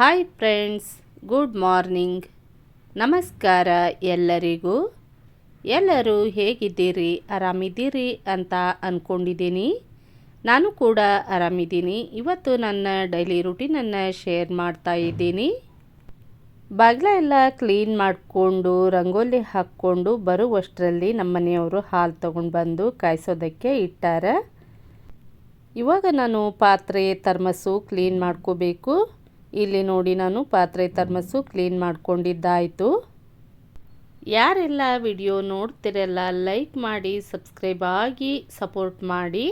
Hi friends good morning ನಮಸ್ಕಾರ ಎಲ್ಲರಿಗೂ. ಎಲ್ಲರೂ ಹೇಗಿದ್ದೀರಿ? ಆರಾಮಿದ್ದೀರಿ ಅಂತ ಅಂದ್ಕೊಂಡಿದ್ದೀನಿ ನಾನು ಕೂಡ ಆರಾಮಿದ್ದೀನಿ. ಇವತ್ತು ನನ್ನ ಡೈಲಿ ರುಟೀನನ್ನು ಶೇರ್ ಮಾಡ್ತಾ ಇದ್ದೀನಿ. ಬಾಗಿಲ ಎಲ್ಲ ಕ್ಲೀನ್ ಮಾಡಿಕೊಂಡು, ರಂಗೋಲಿ ಹಾಕ್ಕೊಂಡು ಬರುವಷ್ಟರಲ್ಲಿ ನಮ್ಮ ಮನೆಯವರು ಹಾಲು ತೊಗೊಂಡು ಬಂದು ಕಾಯಿಸೋದಕ್ಕೆ ಇಟ್ಟಾರೆ. ಇವಾಗ ನಾನು ಪಾತ್ರೆ ಥರ್ಮಸ್ಸು ಕ್ಲೀನ್ ಮಾಡ್ಕೋಬೇಕು. ಇಲ್ಲಿ ನೋಡಿ ನಾನು ಪಾತ್ರೆ ಥರ್ಮಸ್ಸು ಕ್ಲೀನ್ ಮಾಡ್ಕೊಂಡಿದ್ದಾಯಿತು. ಯಾರೆಲ್ಲ ವಿಡಿಯೋ ನೋಡ್ತಿರಲ್ಲ, ಲೈಕ್ ಮಾಡಿ, ಸಬ್ಸ್ಕ್ರೈಬ್ ಆಗಿ ಸಪೋರ್ಟ್ ಮಾಡಿ.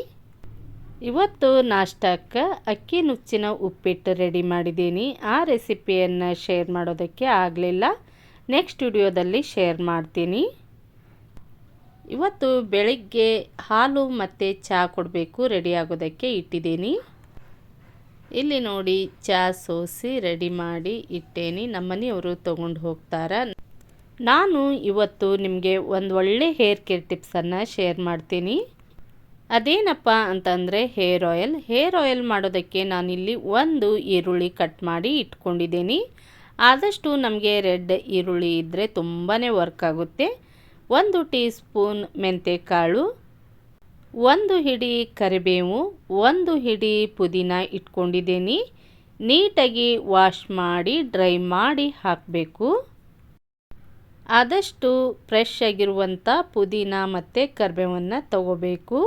ಇವತ್ತು ನಾಷ್ಟಕ್ಕೆ ಅಕ್ಕಿ ನುಚ್ಚಿನ ಉಪ್ಪಿಟ್ಟು ರೆಡಿ ಮಾಡಿದ್ದೀನಿ. ಆ ರೆಸಿಪಿಯನ್ನು ಶೇರ್ ಮಾಡೋದಕ್ಕೆ ಆಗಲಿಲ್ಲ. ನೆಕ್ಸ್ಟ್ ವಿಡಿಯೋದಲ್ಲಿ ಶೇರ್ ಮಾಡ್ತೀನಿ. ಇವತ್ತು ಬೆಳಿಗ್ಗೆ ಹಾಲು ಮತ್ತು ಚಹಾ ಕೊಡಬೇಕು, ರೆಡಿ ಆಗೋದಕ್ಕೆ ಇಟ್ಟಿದ್ದೀನಿ. ಇಲ್ಲಿ ನೋಡಿ ಚಹಾ ಸೋಸಿ ರೆಡಿ ಮಾಡಿ ಇಟ್ಟೇನಿ. ನಮ್ಮನೆಯವರು ತೊಗೊಂಡು ಹೋಗ್ತಾರೆ. ನಾನು ಇವತ್ತು ನಿಮಗೆ ಒಂದು ಒಳ್ಳೆ ಹೇರ್ ಕೇರ್ ಟಿಪ್ಸನ್ನು ಶೇರ್ ಮಾಡ್ತೀನಿ. ಅದೇನಪ್ಪ ಅಂತಂದರೆ ಹೇರ್ ಆಯಿಲ್. ಹೇರ್ ಆಯಿಲ್ ಮಾಡೋದಕ್ಕೆ ನಾನಿಲ್ಲಿ ಒಂದು ಈರುಳ್ಳಿ ಕಟ್ ಮಾಡಿ ಇಟ್ಕೊಂಡಿದ್ದೀನಿ. ಆದಷ್ಟು ನಮಗೆ ರೆಡ್ ಈರುಳ್ಳಿ ಇದ್ದರೆ ತುಂಬಾ ವರ್ಕ್ ಆಗುತ್ತೆ. ಒಂದು ಟೀ ಸ್ಪೂನ್ ಮೆಂತೆಕಾಳು ಒಂದು ಹಿಡಿ ಕರಿಬೇವು, ಒಂದು ಹಿಡಿ ಪುದೀನ ಇಟ್ಕೊಂಡಿದ್ದೀನಿ. ನೀಟಾಗಿ ವಾಶ್ ಮಾಡಿ, ಡ್ರೈ ಮಾಡಿ ಹಾಕಬೇಕು. ಆದಷ್ಟು ಫ್ರೆಶ್ ಆಗಿರುವಂಥ ಪುದೀನ ಮತ್ತು ಕರಿಬೇವನ್ನು ತಗೋಬೇಕು.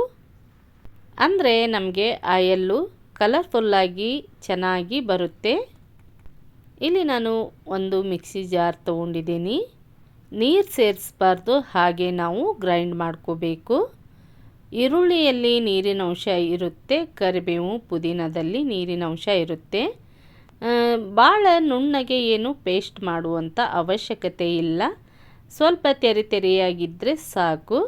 ಅಂದರೆ ನಮಗೆ ಆಯಲ್ಲು ಕಲರ್ಫುಲ್ಲಾಗಿ ಚೆನ್ನಾಗಿ ಬರುತ್ತೆ. ಇಲ್ಲಿ ನಾನು ಒಂದು ಮಿಕ್ಸಿ ಜಾರ್ ತಗೊಂಡಿದ್ದೀನಿ. ನೀರು ಸೇರಿಸ್ಬಾರ್ದು ಹಾಗೆ ನಾವು ಗ್ರೈಂಡ್ ಮಾಡ್ಕೋಬೇಕು. ಈರುಳ್ಳಿಯಲ್ಲಿ ನೀರಿನ ಅಂಶ ಇರುತ್ತೆ, ಕರಿಬೇವು ಪುದೀನದಲ್ಲಿ ನೀರಿನ ಅಂಶ ಇರುತ್ತೆ. ಭಾಳ ನುಣ್ಣಗೆ ಏನು ಪೇಸ್ಟ್ ಮಾಡುವಂಥ ಅವಶ್ಯಕತೆ ಇಲ್ಲ. ಸ್ವಲ್ಪ ತೆರೆ ತೆರೆಯಾಗಿದ್ದರೆ ಸಾಕು.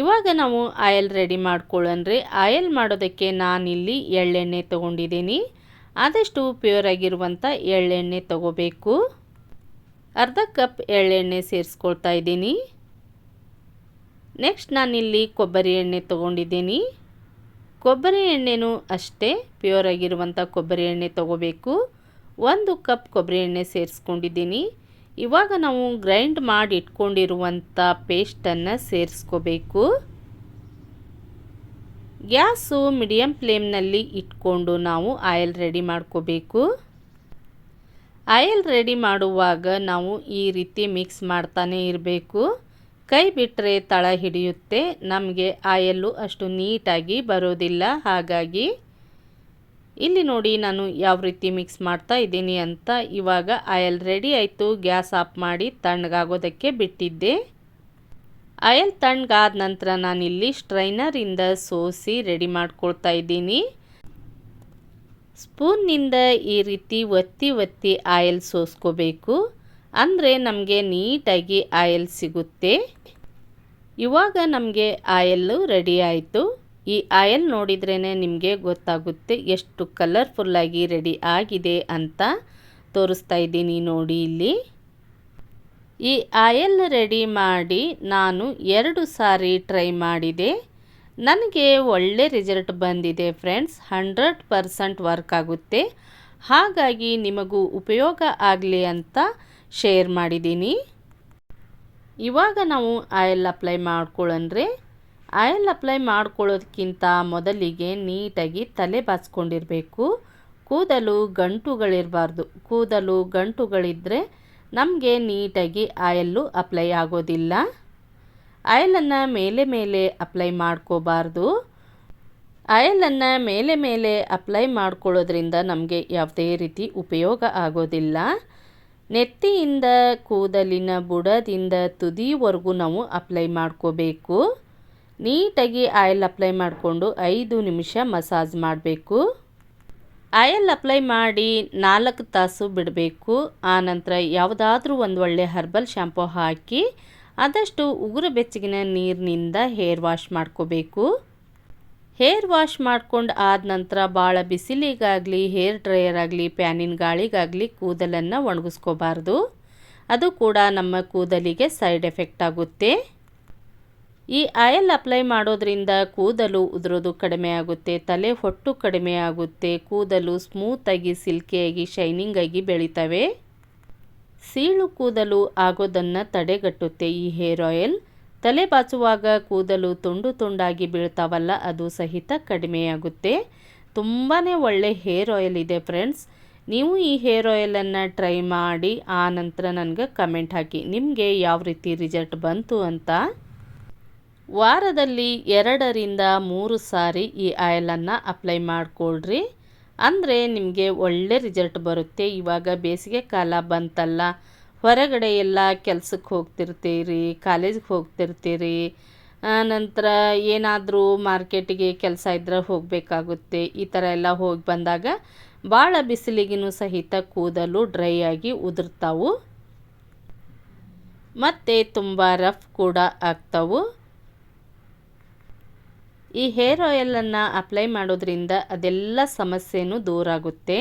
ಇವಾಗ ನಾವು ಆಯಲ್ ರೆಡಿ ಮಾಡ್ಕೊಳ್ಳೋಣ್ರಿ. ಆಯಲ್ ಮಾಡೋದಕ್ಕೆ ನಾನಿಲ್ಲಿ ಎಳ್ಳೆಣ್ಣೆ ತೊಗೊಂಡಿದ್ದೀನಿ. ಆದಷ್ಟು ಪ್ಯೂರ್ ಆಗಿರುವಂಥ ಎಳ್ಳೆಣ್ಣೆ ತೊಗೋಬೇಕು. ಅರ್ಧ ಕಪ್ ಎಳ್ಳೆಣ್ಣೆ ಸೇರಿಸ್ಕೊಳ್ತಾ ಇದ್ದೀನಿ. ನೆಕ್ಸ್ಟ್ ನಾನಿಲ್ಲಿ ಕೊಬ್ಬರಿ ಎಣ್ಣೆ ತೊಗೊಂಡಿದ್ದೀನಿ. ಕೊಬ್ಬರಿ ಎಣ್ಣೆನೂ ಅಷ್ಟೇ ಪ್ಯೂರ್ ಆಗಿರುವಂಥ ಕೊಬ್ಬರಿ ಎಣ್ಣೆ ತೊಗೋಬೇಕು. ಒಂದು ಕಪ್ ಕೊಬ್ಬರಿ ಎಣ್ಣೆ ಸೇರಿಸ್ಕೊಂಡಿದ್ದೀನಿ. ಇವಾಗ ನಾವು ಗ್ರೈಂಡ್ ಮಾಡಿ ಇಟ್ಕೊಂಡಿರುವಂಥ ಪೇಸ್ಟನ್ನು ಸೇರಿಸ್ಕೋಬೇಕು. ಗ್ಯಾಸು ಮೀಡಿಯಮ್ ಫ್ಲೇಮ್ನಲ್ಲಿ ಇಟ್ಕೊಂಡು ನಾವು ಆಯಿಲ್ ರೆಡಿ ಮಾಡ್ಕೋಬೇಕು. ಆಯಿಲ್ ರೆಡಿ ಮಾಡುವಾಗ ನಾವು ಈ ರೀತಿ ಮಿಕ್ಸ್ ಮಾಡ್ತಾನೆ ಇರಬೇಕು. ಕೈ ಬಿಟ್ಟರೆ ತಳ ಹಿಡಿಯುತ್ತೆ. ನಮಗೆ ಆಯಲ್ಲು ಅಷ್ಟು ನೀಟಾಗಿ ಬರೋದಿಲ್ಲ. ಹಾಗಾಗಿ ಇಲ್ಲಿ ನೋಡಿ ನಾನು ಯಾವ ರೀತಿ ಮಿಕ್ಸ್ ಮಾಡ್ತಾ ಇದ್ದೀನಿ ಅಂತ. ಇವಾಗ ಆಯಲ್ ರೆಡಿ ಆಯಿತು. ಗ್ಯಾಸ್ ಆಫ್ ಮಾಡಿ ತಣ್ಣಗಾಗೋದಕ್ಕೆ ಬಿಟ್ಟಿದ್ದೆ. ಆಯಲ್ ತಣ್ಣಗಾದ ನಂತರ ನಾನಿಲ್ಲಿ ಸ್ಟ್ರೈನರಿಂದ ಸೋಸಿ ರೆಡಿ ಮಾಡ್ಕೊಳ್ತಾ ಇದ್ದೀನಿ. ಸ್ಪೂನ್ನಿಂದ ಈ ರೀತಿ ಒತ್ತಿ ಒತ್ತಿ ಆಯಲ್ ಸೋಸ್ಕೋಬೇಕು. ಅಂದರೆ ನಮಗೆ ನೀಟಾಗಿ ಆಯಲ್ ಸಿಗುತ್ತೆ. ಇವಾಗ ನಮಗೆ ಆಯಲ್ಲು ರೆಡಿ ಆಯಿತು. ಈ ಆಯಲ್ ನೋಡಿದ್ರೇ ನಿಮಗೆ ಗೊತ್ತಾಗುತ್ತೆ ಎಷ್ಟು ಕಲರ್ಫುಲ್ಲಾಗಿ ರೆಡಿ ಆಗಿದೆ ಅಂತ ತೋರಿಸ್ತಾ ಇದ್ದೀನಿ ನೋಡಿ ಇಲ್ಲಿ. ಈ ಆಯಲ್ ರೆಡಿ ಮಾಡಿ ನಾನು ಎರಡು ಸಾರಿ ಟ್ರೈ ಮಾಡಿದೆ. ನನಗೆ ಒಳ್ಳೆ ರಿಸಲ್ಟ್ ಬಂದಿದೆ ಫ್ರೆಂಡ್ಸ್, ಹಂಡ್ರೆಡ್ ಪರ್ಸೆಂಟ್ ವರ್ಕ್ ಆಗುತ್ತೆ. ಹಾಗಾಗಿ ನಿಮಗೂ ಉಪಯೋಗ ಆಗಲಿ ಅಂತ ಶೇರ್ ಮಾಡಿದ್ದೀನಿ. ಇವಾಗ ನಾವು ಆಯಿಲ್ ಅಪ್ಲೈ ಮಾಡ್ಕೊಳ್ಳೋಣ್ರಿ. ಆಯಿಲ್ ಅಪ್ಲೈ ಮಾಡ್ಕೊಳ್ಳೋದಕ್ಕಿಂತ ಮೊದಲಿಗೆ ನೀಟಾಗಿ ತಲೆ ಬಾಚ್ಕೊಂಡಿರಬೇಕು. ಕೂದಲು ಗಂಟುಗಳಿರಬಾರ್ದು. ಕೂದಲು ಗಂಟುಗಳಿದ್ದರೆ ನಮಗೆ ನೀಟಾಗಿ ಆಯಲ್ಲು ಅಪ್ಲೈ ಆಗೋದಿಲ್ಲ. ಆಯಲನ್ನು ಮೇಲೆ ಮೇಲೆ ಅಪ್ಲೈ ಮಾಡ್ಕೋಬಾರ್ದು. ಆಯಲನ್ನು ಮೇಲೆ ಮೇಲೆ ಅಪ್ಲೈ ಮಾಡ್ಕೊಳ್ಳೋದ್ರಿಂದ ನಮಗೆ ಯಾವುದೇ ರೀತಿ ಉಪಯೋಗ ಆಗೋದಿಲ್ಲ. ನೆತ್ತಿಯಿಂದ ಕೂದಲಿನ ಬುಡದಿಂದ ತುದಿವರೆಗೂ ನಾವು ಅಪ್ಲೈ ಮಾಡ್ಕೋಬೇಕು. ನೀಟಾಗಿ ಆಯಿಲ್ ಅಪ್ಲೈ ಮಾಡಿಕೊಂಡು ಐದು ನಿಮಿಷ ಮಸಾಜ್ ಮಾಡಬೇಕು. ಆಯಿಲ್ ಅಪ್ಲೈ ಮಾಡಿ ನಾಲ್ಕು ತಾಸು ಬಿಡಬೇಕು. ಆನಂತರ ಯಾವುದಾದ್ರೂ ಒಂದು ಒಳ್ಳೆ ಹರ್ಬಲ್ ಶಾಂಪೂ ಹಾಕಿ, ಆದಷ್ಟು ಉಗುರು ಬೆಚ್ಚಗಿನ ನೀರಿನಿಂದ ಹೇರ್ ವಾಶ್ ಮಾಡ್ಕೋಬೇಕು. ಹೇರ್ ವಾಶ್ ಮಾಡ್ಕೊಂಡು ಆದ ನಂತರ ಭಾಳ ಬಿಸಿಲಿಗಾಗಲಿ, ಹೇರ್ ಡ್ರೈಯರ್ ಆಗಲಿ, ಪ್ಯಾನಿನ ಗಾಳಿಗಾಗಲಿ ಕೂದಲನ್ನು ಒಣಗಿಸ್ಕೋಬಾರ್ದು. ಅದು ಕೂಡ ನಮ್ಮ ಕೂದಲಿಗೆ ಸೈಡ್ ಎಫೆಕ್ಟ್ ಆಗುತ್ತೆ. ಈ ಆಯಲ್ ಅಪ್ಲೈ ಮಾಡೋದ್ರಿಂದ ಕೂದಲು ಉದುರೋದು ಕಡಿಮೆ ಆಗುತ್ತೆ, ತಲೆ ಹೊಟ್ಟು ಕಡಿಮೆ ಆಗುತ್ತೆ, ಕೂದಲು ಸ್ಮೂತಾಗಿ ಸಿಲ್ಕಿಯಾಗಿ ಶೈನಿಂಗ್ ಆಗಿ ಬೆಳಿತವೆ. ಸೀಳು ಕೂದಲು ಆಗೋದನ್ನು ತಡೆಗಟ್ಟುತ್ತೆ ಈ ಹೇರ್ ಆಯಿಲ್. ತಲೆ ಬಾಚುವಾಗ ಕೂದಲು ತುಂಡು ತುಂಡಾಗಿ ಬೀಳ್ತಾವಲ್ಲ, ಅದು ಸಹಿತ ಕಡಿಮೆಯಾಗುತ್ತೆ. ತುಂಬಾ ಒಳ್ಳೆ ಹೇರ್ ಆಯಿಲ್ ಇದೆ ಫ್ರೆಂಡ್ಸ್. ನೀವು ಈ ಹೇರ್ ಆಯಿಲನ್ನು ಟ್ರೈ ಮಾಡಿ, ಆ ನಂತರ ನನಗೆ ಕಮೆಂಟ್ ಹಾಕಿ. ನಿಮಗೆ ಯಾವ ರೀತಿ ರಿಸಲ್ಟ್ ಬಂತು ಅಂತ? ವಾರದಲ್ಲಿ ಎರಡರಿಂದ ಮೂರು ಸಾರಿ ಈ ಆಯಿಲನ್ನು ಅಪ್ಲೈ ಮಾಡಿಕೊಳ್ಳ್ರಿ ಅಂದರೆ ನಿಮಗೆ ಒಳ್ಳೆ ರಿಸಲ್ಟ್ ಬರುತ್ತೆ. ಇವಾಗ ಬೇಸಿಗೆ ಕಾಲ ಬಂತಲ್ಲ ಹೊರಗಡೆ ಎಲ್ಲ ಕೆಲ್ಸಕ್ಕೆ ಹೋಗ್ತಿರ್ತೀರಿ, ಕಾಲೇಜ್ಗೆ ಹೋಗ್ತಿರ್ತೀರಿ ನಂತರ ಏನಾದರೂ ಮಾರ್ಕೆಟಿಗೆ ಕೆಲಸ ಇದ್ದರೆ ಹೋಗಬೇಕಾಗುತ್ತೆ. ಈ ಥರ ಎಲ್ಲ ಹೋಗಿ ಬಂದಾಗ ಭಾಳ ಬಿಸಿಲಿಗೂ ಸಹಿತ ಕೂದಲು ಡ್ರೈ ಆಗಿ ಉದುರ್ತಾವು. ಮತ್ತು ತುಂಬ ರಫ್ ಕೂಡ ಆಗ್ತಾವು. ಈ ಹೇರ್ ಆಯಿಲನ್ನು ಅಪ್ಲೈ ಮಾಡೋದ್ರಿಂದ ಅದೆಲ್ಲ ಸಮಸ್ಯೆನೂ ದೂರ ಆಗುತ್ತೆ.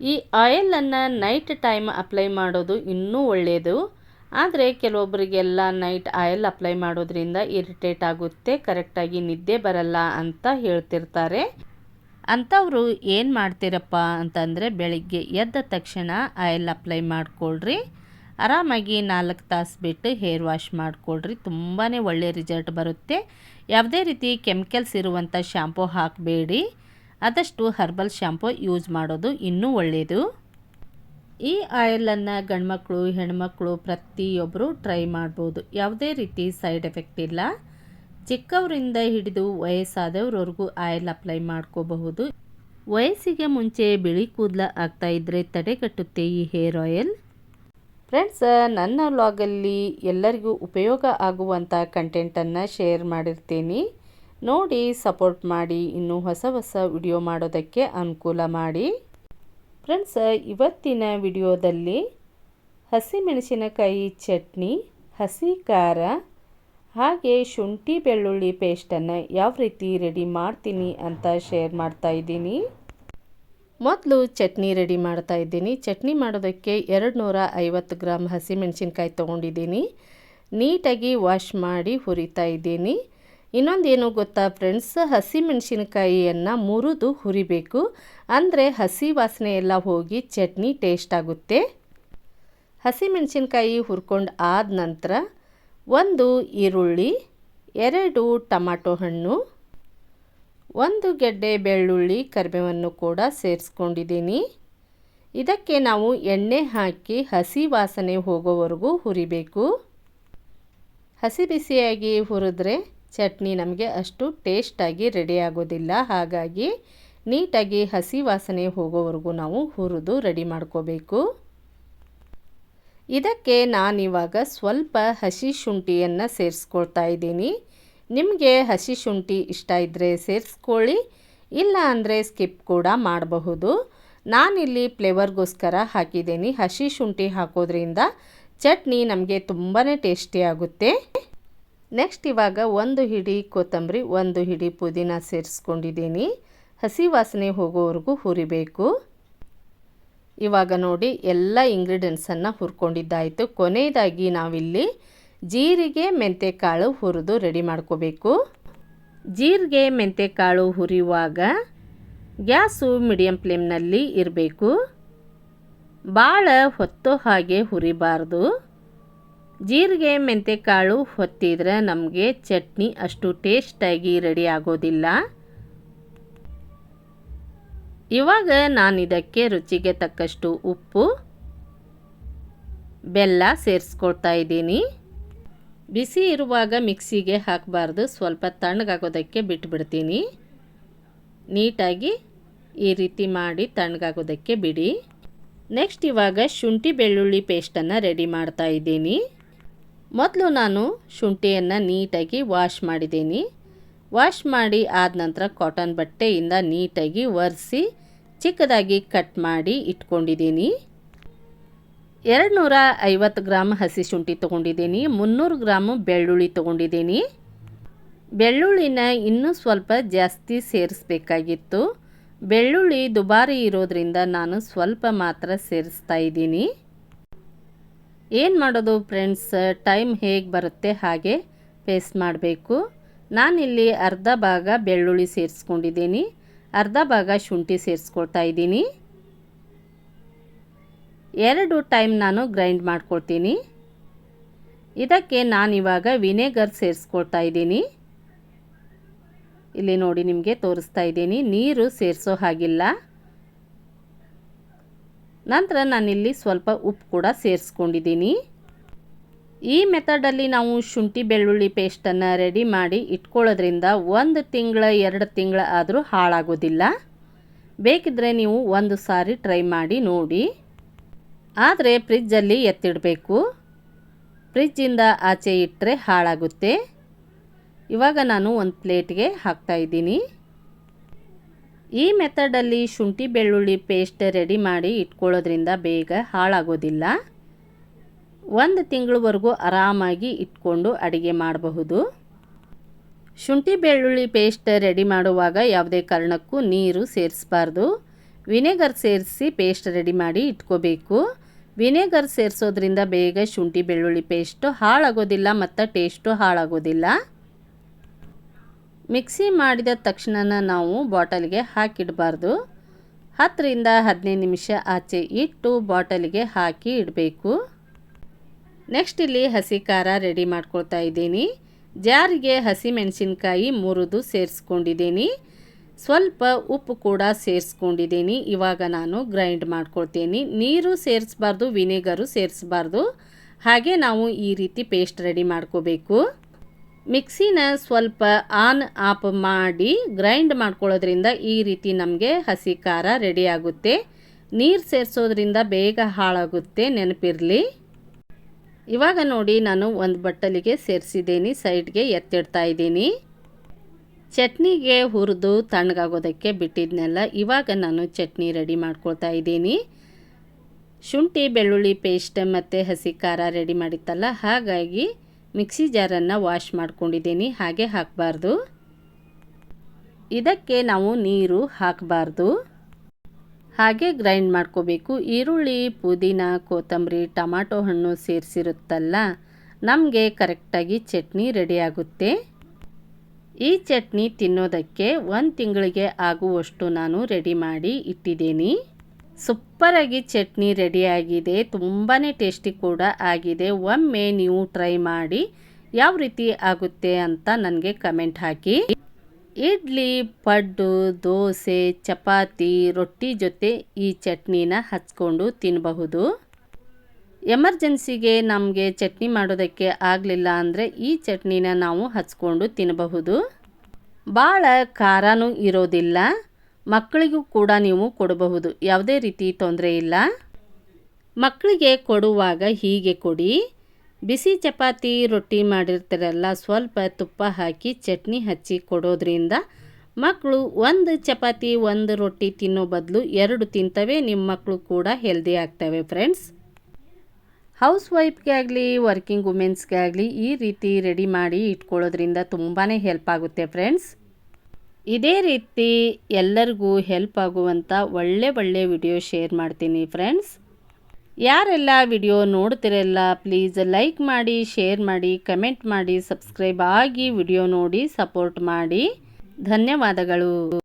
ಈ ಆಯಿಲನ್ನು ನೈಟ್ ಟೈಮ್ ಅಪ್ಲೈ ಮಾಡೋದು ಇನ್ನೂ ಒಳ್ಳೆಯದು ಆದರೆ ಕೆಲವೊಬ್ಬರಿಗೆಲ್ಲ ನೈಟ್ ಆಯಿಲ್ ಅಪ್ಲೈ ಮಾಡೋದ್ರಿಂದ ಇರಿಟೇಟ್ ಆಗುತ್ತೆ ಕರೆಕ್ಟಾಗಿ ನಿದ್ದೆ ಬರಲ್ಲ ಅಂತ ಹೇಳ್ತಿರ್ತಾರೆ. ಅಂಥವರು ಏನು ಮಾಡ್ತೀರಪ್ಪ ಅಂತಂದರೆ ಬೆಳಿಗ್ಗೆ ಎದ್ದ ತಕ್ಷಣ ಆಯಿಲ್ ಅಪ್ಲೈ ಮಾಡಿಕೊಳ್ರಿ. ಆರಾಮಾಗಿ ನಾಲ್ಕು ತಾಸು ಬಿಟ್ಟು ಹೇರ್ ವಾಶ್ ಮಾಡಿಕೊಳ್ರಿ ತುಂಬಾ ಒಳ್ಳೆಯ ರಿಸಲ್ಟ್ ಬರುತ್ತೆ. ಯಾವುದೇ ರೀತಿ ಕೆಮಿಕಲ್ಸ್ ಇರುವಂಥ ಶ್ಯಾಂಪು ಹಾಕಬೇಡಿ. ಆದಷ್ಟು ಹರ್ಬಲ್ ಶ್ಯಾಂಪು ಯೂಸ್ ಮಾಡೋದು ಇನ್ನೂ ಒಳ್ಳೆಯದು ಈ ಆಯಿಲನ್ನು ಗಂಡ್ಮಕ್ಳು, ಹೆಣ್ಮಕ್ಳು ಪ್ರತಿಯೊಬ್ಬರು ಟ್ರೈ ಮಾಡ್ಬೋದು. ಯಾವುದೇ ರೀತಿ ಸೈಡ್ ಎಫೆಕ್ಟ್ ಇಲ್ಲ. ಚಿಕ್ಕವರಿಂದ ಹಿಡಿದು ವಯಸ್ಸಾದವ್ರವರೆಗೂ ಆಯಿಲ್ ಅಪ್ಲೈ ಮಾಡ್ಕೋಬಹುದು. ವಯಸ್ಸಿಗೆ ಮುಂಚೆ ಬಿಳಿ ಕೂದಲ ಆಗ್ತಾ ಇದ್ದರೆ ತಡೆಗಟ್ಟುತ್ತೆ ಈ ಹೇರ್ ಆಯಿಲ್ ಫ್ರೆಂಡ್ಸ್ ನನ್ನ ವ್ಲಾಗಲ್ಲಿ ಎಲ್ಲರಿಗೂ ಉಪಯೋಗ ಆಗುವಂಥ ಕಂಟೆಂಟನ್ನು ಶೇರ್ ಮಾಡಿರ್ತೀನಿ. ನೋಡಿ ಸಪೋರ್ಟ್ ಮಾಡಿ, ಇನ್ನೂ ಹೊಸ ಹೊಸ ವಿಡಿಯೋ ಮಾಡೋದಕ್ಕೆ ಅನುಕೂಲ ಮಾಡಿ. ಫ್ರೆಂಡ್ಸ್ ಇವತ್ತಿನ ವಿಡಿಯೋದಲ್ಲಿ ಹಸಿಮೆಣಸಿನಕಾಯಿ ಚಟ್ನಿ, ಹಸಿ ಖಾರ, ಹಾಗೆ ಶುಂಠಿ ಬೆಳ್ಳುಳ್ಳಿ ಪೇಸ್ಟನ್ನು ಯಾವ ರೀತಿ ರೆಡಿ ಮಾಡ್ತೀನಿ ಅಂತ ಶೇರ್ ಮಾಡ್ತಾ ಇದ್ದೀನಿ. ಮೊದಲು ಚಟ್ನಿ ರೆಡಿ ಮಾಡ್ತಾ ಇದ್ದೀನಿ. ಚಟ್ನಿ ಮಾಡೋದಕ್ಕೆ ಎರಡು ನೂರ ಐವತ್ತು ಗ್ರಾಮ್ ಹಸಿಮೆಣಸಿನ್ಕಾಯಿ ತೊಗೊಂಡಿದ್ದೀನಿ. ನೀಟಾಗಿ ವಾಶ್ ಮಾಡಿ ಹುರಿತಾ ಇದ್ದೀನಿ. ಇನ್ನೊಂದೇನು ಗೊತ್ತಾ ಫ್ರೆಂಡ್ಸ್ ಹಸಿಮೆಣಸಿನಕಾಯಿಯನ್ನು ಮುರಿದು ಹುರಿಬೇಕು. ಅಂದರೆ ಹಸಿ ವಾಸನೆ ಎಲ್ಲ ಹೋಗಿ ಚಟ್ನಿ ಟೇಸ್ಟ್ ಆಗುತ್ತೆ. ಹಸಿಮೆಣಸಿನ್ಕಾಯಿ ಹುರ್ಕೊಂಡು ಆದ ನಂತರ ಒಂದು ಈರುಳ್ಳಿ, ಎರಡು ಟಮಾಟೊ ಹಣ್ಣು, ಒಂದು ಗೆಡ್ಡೆ ಬೆಳ್ಳುಳ್ಳಿ ಕರಿಬೇವನ್ನು ಕೂಡ ಸೇರಿಸ್ಕೊಂಡಿದ್ದೀನಿ. ಇದಕ್ಕೆ ನಾವು ಎಣ್ಣೆ ಹಾಕಿ ಹಸಿ ವಾಸನೆ ಹೋಗೋವರೆಗೂ ಹುರಿಬೇಕು. ಹಸಿ ಬಿಸಿಯಾಗಿ ಹುರಿದ್ರೆ ಚಟ್ನಿ ನಮಗೆ ಅಷ್ಟು ಟೇಸ್ಟಾಗಿ ರೆಡಿ ಆಗೋದಿಲ್ಲ. ಹಾಗಾಗಿ ನೀಟಾಗಿ ಹಸಿ ವಾಸನೆ ಹೋಗೋವರೆಗೂ ನಾವು ಹುರಿದು ರೆಡಿ ಮಾಡ್ಕೋಬೇಕು. ಇದಕ್ಕೆ ನಾನಿವಾಗ ಸ್ವಲ್ಪ ಹಸಿ ಶುಂಠಿಯನ್ನು ಸೇರಿಸ್ಕೊಳ್ತಾ ಇದ್ದೀನಿ. ನಿಮಗೆ ಹಸಿ ಶುಂಠಿ ಇಷ್ಟ ಇದ್ದರೆ ಸೇರಿಸ್ಕೊಳ್ಳಿ, ಇಲ್ಲ ಅಂದರೆ ಸ್ಕಿಪ್ ಕೂಡ ಮಾಡಬಹುದು. ನಾನಿಲ್ಲಿ ಫ್ಲೇವರ್ಗೋಸ್ಕರ ಹಾಕಿದ್ದೀನಿ. ಹಸಿ ಶುಂಠಿ ಹಾಕೋದ್ರಿಂದ ಚಟ್ನಿ ನಮಗೆ ತುಂಬಾ ಟೇಸ್ಟಿ ಆಗುತ್ತೆ. ನೆಕ್ಸ್ಟ್ ಇವಾಗ ಒಂದು ಹಿಡಿ ಕೊತ್ತಂಬರಿ, ಒಂದು ಹಿಡಿ ಪುದೀನ ಸೇರಿಸ್ಕೊಂಡಿದ್ದೀನಿ. ಹಸಿ ವಾಸನೆ ಹೋಗೋವರೆಗೂ ಹುರಿಬೇಕು. ಇವಾಗ ನೋಡಿ ಎಲ್ಲ ಇಂಗ್ರೀಡಿಯೆಂಟ್ಸನ್ನು ಹುರ್ಕೊಂಡಿದ್ದಾಯಿತು. ಕೊನೆಯದಾಗಿ ನಾವಿಲ್ಲಿ ಜೀರಿಗೆ, ಮೆಂತೆಕಾಳು ಹುರಿದು ರೆಡಿ ಮಾಡ್ಕೋಬೇಕು. ಜೀರಿಗೆ, ಮೆಂತೆಕಾಳು ಹುರಿಯುವಾಗ ಗ್ಯಾಸು ಮೀಡಿಯಂ ಫ್ಲೇಮ್ನಲ್ಲಿ ಇರಬೇಕು. ಭಾಳ ಹೊತ್ತು ಹಾಗೆ ಹುರಿಬಾರ್ದು. ಜೀರಿಗೆ, ಮೆಂತೆಕಾಳು ಹೊತ್ತಿದ್ರೆ ನಮಗೆ ಚಟ್ನಿ ಅಷ್ಟು ಟೇಸ್ಟಾಗಿ ರೆಡಿ ಆಗೋದಿಲ್ಲ. ಇವಾಗ ನಾನು ಇದಕ್ಕೆ ರುಚಿಗೆ ತಕ್ಕಷ್ಟು ಉಪ್ಪು, ಬೆಲ್ಲ ಸೇರಿಸ್ಕೊಳ್ತಾ ಇದ್ದೀನಿ. ಬಿಸಿ ಇರುವಾಗ ಮಿಕ್ಸಿಗೆ ಹಾಕಬಾರ್ದು, ಸ್ವಲ್ಪ ತಣ್ಣಗಾಗೋದಕ್ಕೆ ಬಿಟ್ಬಿಡ್ತೀನಿ. ನೀಟಾಗಿ ಈ ರೀತಿ ಮಾಡಿ ತಣ್ಣಗಾಗೋದಕ್ಕೆ ಬಿಡಿ. ನೆಕ್ಸ್ಟ್ ಇವಾಗ ಶುಂಠಿ ಬೆಳ್ಳುಳ್ಳಿ ಪೇಸ್ಟನ್ನು ರೆಡಿ ಮಾಡ್ತಾ ಇದ್ದೀನಿ. ಮೊದಲು ನಾನು ಶುಂಠಿಯನ್ನು ನೀಟಾಗಿ ವಾಶ್ ಮಾಡಿದ್ದೀನಿ. ವಾಶ್ ಮಾಡಿ ಆದ ನಂತರ ಕಾಟನ್ ಬಟ್ಟೆಯಿಂದ ನೀಟಾಗಿ ಒರೆಸಿ ಚಿಕ್ಕದಾಗಿ ಕಟ್ ಮಾಡಿ ಇಟ್ಕೊಂಡಿದ್ದೀನಿ. ಎರಡು ನೂರ ಐವತ್ತು ಗ್ರಾಮ್ ಹಸಿ ಶುಂಠಿ ತೊಗೊಂಡಿದ್ದೀನಿ. ಮುನ್ನೂರು ಗ್ರಾಮು ಬೆಳ್ಳುಳ್ಳಿ ತೊಗೊಂಡಿದ್ದೀನಿ. ಬೆಳ್ಳುಳ್ಳಿನ ಇನ್ನೂ ಸ್ವಲ್ಪ ಜಾಸ್ತಿ ಸೇರಿಸ್ಬೇಕಾಗಿತ್ತು. ಬೆಳ್ಳುಳ್ಳಿ ದುಬಾರಿ ಇರೋದ್ರಿಂದ ನಾನು ಸ್ವಲ್ಪ ಮಾತ್ರ ಸೇರಿಸ್ತಾ ಇದ್ದೀನಿ. ಏನು ಮಾಡೋದು ಫ್ರೆಂಡ್ಸ್ ಟೈಮ್ ಹೇಗೆ ಬರುತ್ತೆ? ಹಾಗೆ ಪೇಸ್ಟ್ ಮಾಡಬೇಕು. ನಾನಿಲ್ಲಿ ಅರ್ಧ ಭಾಗ ಬೆಳ್ಳುಳ್ಳಿ ಸೇರಿಸ್ಕೊಂಡಿದ್ದೀನಿ. ಅರ್ಧ ಭಾಗ ಶುಂಠಿ ಸೇರಿಸ್ಕೊಳ್ತಾ ಇದ್ದೀನಿ. ಎರಡು ಟೈಮ್ ನಾನು ಗ್ರೈಂಡ್ ಮಾಡ್ಕೊಳ್ತೀನಿ. ಇದಕ್ಕೆ ನಾನಿವಾಗ ವಿನೆಗರ್ ಸೇರಿಸ್ಕೊಳ್ತಾ ಇದ್ದೀನಿ. ಇಲ್ಲಿ ನೋಡಿ ನಿಮಗೆ ತೋರಿಸ್ತಾ ಇದ್ದೀನಿ. ನೀರು ಸೇರಿಸೋ ಹಾಗಿಲ್ಲ. ನಂತರ ನಾನಿಲ್ಲಿ ಸ್ವಲ್ಪ ಉಪ್ಪು ಕೂಡ ಸೇರಿಸ್ಕೊಂಡಿದ್ದೀನಿ. ಈ ಮೆಥಡಲ್ಲಿ ನಾವು ಶುಂಠಿ ಬೆಳ್ಳುಳ್ಳಿ ಪೇಸ್ಟನ್ನು ರೆಡಿ ಮಾಡಿ ಇಟ್ಕೊಳ್ಳೋದ್ರಿಂದ ಒಂದು ತಿಂಗಳ, ಎರಡು ತಿಂಗಳ ಆದರೂ ಹಾಳಾಗೋದಿಲ್ಲ. ಬೇಕಿದ್ದರೆ ನೀವು ಒಂದು ಸಾರಿ ಟ್ರೈ ಮಾಡಿ ನೋಡಿ. ಆದರೆ ಫ್ರಿಜ್ಜಲ್ಲಿ ಎತ್ತಿಡಬೇಕು. ಫ್ರಿಜ್ಜಿಂದ ಆಚೆ ಇಟ್ಟರೆ ಹಾಳಾಗುತ್ತೆ. ಇವಾಗ ನಾನು ಒಂದು ಪ್ಲೇಟ್ಗೆ ಹಾಕ್ತಾಯಿದ್ದೀನಿ ಈ ಮೆಥಡಲ್ಲಿ ಶುಂಠಿ ಬೆಳ್ಳುಳ್ಳಿ ಪೇಸ್ಟ್ ರೆಡಿ ಮಾಡಿ ಇಟ್ಕೊಳ್ಳೋದ್ರಿಂದ ಬೇಗ ಹಾಳಾಗೋದಿಲ್ಲ. ಒಂದು ತಿಂಗಳವರೆಗೂ ಆರಾಮಾಗಿ ಇಟ್ಕೊಂಡು ಅಡುಗೆ ಮಾಡಬಹುದು. ಶುಂಠಿ ಬೆಳ್ಳುಳ್ಳಿ ಪೇಸ್ಟ್ ರೆಡಿ ಮಾಡುವಾಗ ಯಾವುದೇ ಕಾರಣಕ್ಕೂ ನೀರು ಸೇರಿಸಬಾರ್ದು. ವಿನೆಗರ್ ಸೇರಿಸಿ ಪೇಸ್ಟ್ ರೆಡಿ ಮಾಡಿ ಇಟ್ಕೋಬೇಕು. ವಿನೆಗರ್ ಸೇರಿಸೋದ್ರಿಂದ ಬೇಗ ಶುಂಠಿ ಬೆಳ್ಳುಳ್ಳಿ ಪೇಸ್ಟು ಹಾಳಾಗೋದಿಲ್ಲ ಮತ್ತು ಟೇಸ್ಟು ಹಾಳಾಗೋದಿಲ್ಲ. ಮಿಕ್ಸಿ ಮಾಡಿದ ತಕ್ಷಣ ನಾವು ಬಾಟಲಿಗೆ ಹಾಕಿಡಬಾರ್ದು. ಹತ್ತರಿಂದ ಹದಿನೈದು ನಿಮಿಷ ಆಚೆ ಇಟ್ಟು ಬಾಟಲಿಗೆ ಹಾಕಿ ಇಡಬೇಕು. ನೆಕ್ಸ್ಟ್ ಇಲ್ಲಿ ಹಸಿ ಖಾರ ರೆಡಿ ಮಾಡ್ಕೊಳ್ತಾ ಇದ್ದೀನಿ. ಜಾರಿಗೆ ಹಸಿ ಮೆಣಸಿನ್ಕಾಯಿ ಮುರಿದು ಸೇರಿಸ್ಕೊಂಡಿದ್ದೀನಿ. ಸ್ವಲ್ಪ ಉಪ್ಪು ಕೂಡ ಸೇರಿಸ್ಕೊಂಡಿದ್ದೀನಿ. ಇವಾಗ ನಾನು ಗ್ರೈಂಡ್ ಮಾಡ್ಕೊಳ್ತೀನಿ. ನೀರು ಸೇರಿಸ್ಬಾರ್ದು, ವಿನೆಗರು ಸೇರಿಸ್ಬಾರ್ದು. ಹಾಗೆ ನಾವು ಈ ರೀತಿ ಪೇಸ್ಟ್ ರೆಡಿ ಮಾಡ್ಕೋಬೇಕು. ಮಿಕ್ಸಿನ ಸ್ವಲ್ಪ ಆನ್ ಆಫ್ ಮಾಡಿ ಗ್ರೈಂಡ್ ಮಾಡ್ಕೊಳ್ಳೋದ್ರಿಂದ ಈ ರೀತಿ ನಮಗೆ ಹಸಿ ಖಾರ ರೆಡಿಯಾಗುತ್ತೆ ನೀರು ಸೇರಿಸೋದ್ರಿಂದ ಬೇಗ ಹಾಳಾಗುತ್ತೆ, ನೆನಪಿರಲಿ. ಇವಾಗ ನೋಡಿ ನಾನು ಒಂದು ಬಟ್ಟಲಿಗೆ ಸೇರಿಸಿದ್ದೀನಿ, ಸೈಡ್ಗೆ ಎತ್ತಿಡ್ತಾ ಇದ್ದೀನಿ. ಚಟ್ನಿಗೆ ಹುರಿದು ತಣ್ಣಗಾಗೋದಕ್ಕೆ ಬಿಟ್ಟಿದ್ನೆಲ್ಲ, ಇವಾಗ ನಾನು ಚಟ್ನಿ ರೆಡಿ ಮಾಡ್ಕೊಳ್ತಾ ಇದ್ದೀನಿ. ಶುಂಠಿ, ಬೆಳ್ಳುಳ್ಳಿ ಪೇಸ್ಟ್ ಮತ್ತು ಹಸಿ ಖಾರ ರೆಡಿ ಮಾಡಿತ್ತಲ್ಲ, ಹಾಗಾಗಿ ಮಿಕ್ಸಿ ಜಾರನ್ನು ವಾಶ್ ಮಾಡ್ಕೊಂಡಿದ್ದೀನಿ, ಹಾಗೆ ಹಾಕಬಾರ್ದು. ಇದಕ್ಕೆ ನಾವು ನೀರು ಹಾಕಬಾರ್ದು. ಹಾಗೆ ಗ್ರೈಂಡ್ ಮಾಡ್ಕೋಬೇಕು. ಈರುಳ್ಳಿ, ಪುದೀನ, ಕೊತ್ತಂಬರಿ, ಟೊಮಾಟೊ ಹಣ್ಣು ಸೇರಿಸಿರುತ್ತಲ್ಲ, ನಮಗೆ ಕರೆಕ್ಟಾಗಿ ಚಟ್ನಿ ರೆಡಿಯಾಗುತ್ತೆ ಈ ಚಟ್ನಿ ತಿನ್ನೋದಕ್ಕೆ ಒಂದು ತಿಂಗಳಿಗೆ ಆಗುವಷ್ಟು ನಾನು ರೆಡಿ ಮಾಡಿ ಇಟ್ಟಿದ್ದೀನಿ. ಸೂಪರಾಗಿ ಚಟ್ನಿ ರೆಡಿಯಾಗಿದೆ ತುಂಬಾ ಟೇಸ್ಟಿ ಕೂಡ ಆಗಿದೆ. ಒಮ್ಮೆ ನೀವು ಟ್ರೈ ಮಾಡಿ ಯಾವ ರೀತಿ ಆಗುತ್ತೆ ಅಂತ ನನಗೆ ಕಮೆಂಟ್ ಹಾಕಿ. ಇಡ್ಲಿ, ಪಡ್ಡು, ದೋಸೆ, ಚಪಾತಿ, ರೊಟ್ಟಿ ಜೊತೆ ಈ ಚಟ್ನಿನ ಹಚ್ಕೊಂಡು ತಿನ್ನಬಹುದು ಎಮರ್ಜೆನ್ಸಿಗೆ ನಮಗೆ ಚಟ್ನಿ ಮಾಡೋದಕ್ಕೆ ಆಗಲಿಲ್ಲ ಅಂದರೆ ಈ ಚಟ್ನಿನ ನಾವು ಹಚ್ಕೊಂಡು ತಿನ್ನಬಹುದು ಭಾಳ ಖಾರನೂ ಇರೋದಿಲ್ಲ. ಮಕ್ಕಳಿಗೂ ಕೂಡ ನೀವು ಕೊಡಬಹುದು. ಯಾವುದೇ ರೀತಿ ತೊಂದರೆ ಇಲ್ಲ. ಮಕ್ಕಳಿಗೆ ಕೊಡುವಾಗ ಹೀಗೆ ಕೊಡಿ. ಬಿಸಿ ಚಪಾತಿ, ರೊಟ್ಟಿ ಮಾಡಿರ್ತಾರಲ್ಲ, ಸ್ವಲ್ಪ ತುಪ್ಪ ಹಾಕಿ ಚಟ್ನಿ ಹಚ್ಚಿ ಕೊಡೋದ್ರಿಂದ ಮಕ್ಕಳು ಒಂದು ಚಪಾತಿ, ಒಂದು ರೊಟ್ಟಿ ತಿನ್ನೋ ಬದಲು ಎರಡು ತಿಂತವೆ, ನಿಮ್ಮ ಮಕ್ಕಳು ಕೂಡ ಹೆಲ್ದಿ ಆಗ್ತವೆ ಫ್ರೆಂಡ್ಸ್. ಹೌಸ್ ವೈಫ್ಗೆ ಆಗಲಿ, ವರ್ಕಿಂಗ್ ವುಮೆನ್ಸ್ಗೆ ಆಗಲಿ ಈ ರೀತಿ ರೆಡಿ ಮಾಡಿ ಇಟ್ಕೊಳ್ಳೋದ್ರಿಂದ ತುಂಬಾ ಹೆಲ್ಪ್ ಆಗುತ್ತೆ ಫ್ರೆಂಡ್ಸ್. ಇದೇ ರೀತಿ ಎಲ್ಲರಿಗೂ ಹೆಲ್ಪ್ ಆಗುವಂಥ ಒಳ್ಳೆ ಒಳ್ಳೆ ವಿಡಿಯೋ ಶೇರ್ ಮಾಡ್ತೀನಿ ಫ್ರೆಂಡ್ಸ್ ಯಾರೆಲ್ಲ ವಿಡಿಯೋ ನೋಡ್ತಿರಲ್ಲ ಪ್ಲೀಸ್ ಲೈಕ್ ಮಾಡಿ ಶೇರ್ ಮಾಡಿ ಕಮೆಂಟ್ ಮಾಡಿ ಸಬ್ಸ್ಕ್ರೈಬ್ ಆಗಿ ವಿಡಿಯೋ ನೋಡಿ ಸಪೋರ್ಟ್ ಮಾಡಿ. ಧನ್ಯವಾದಗಳು.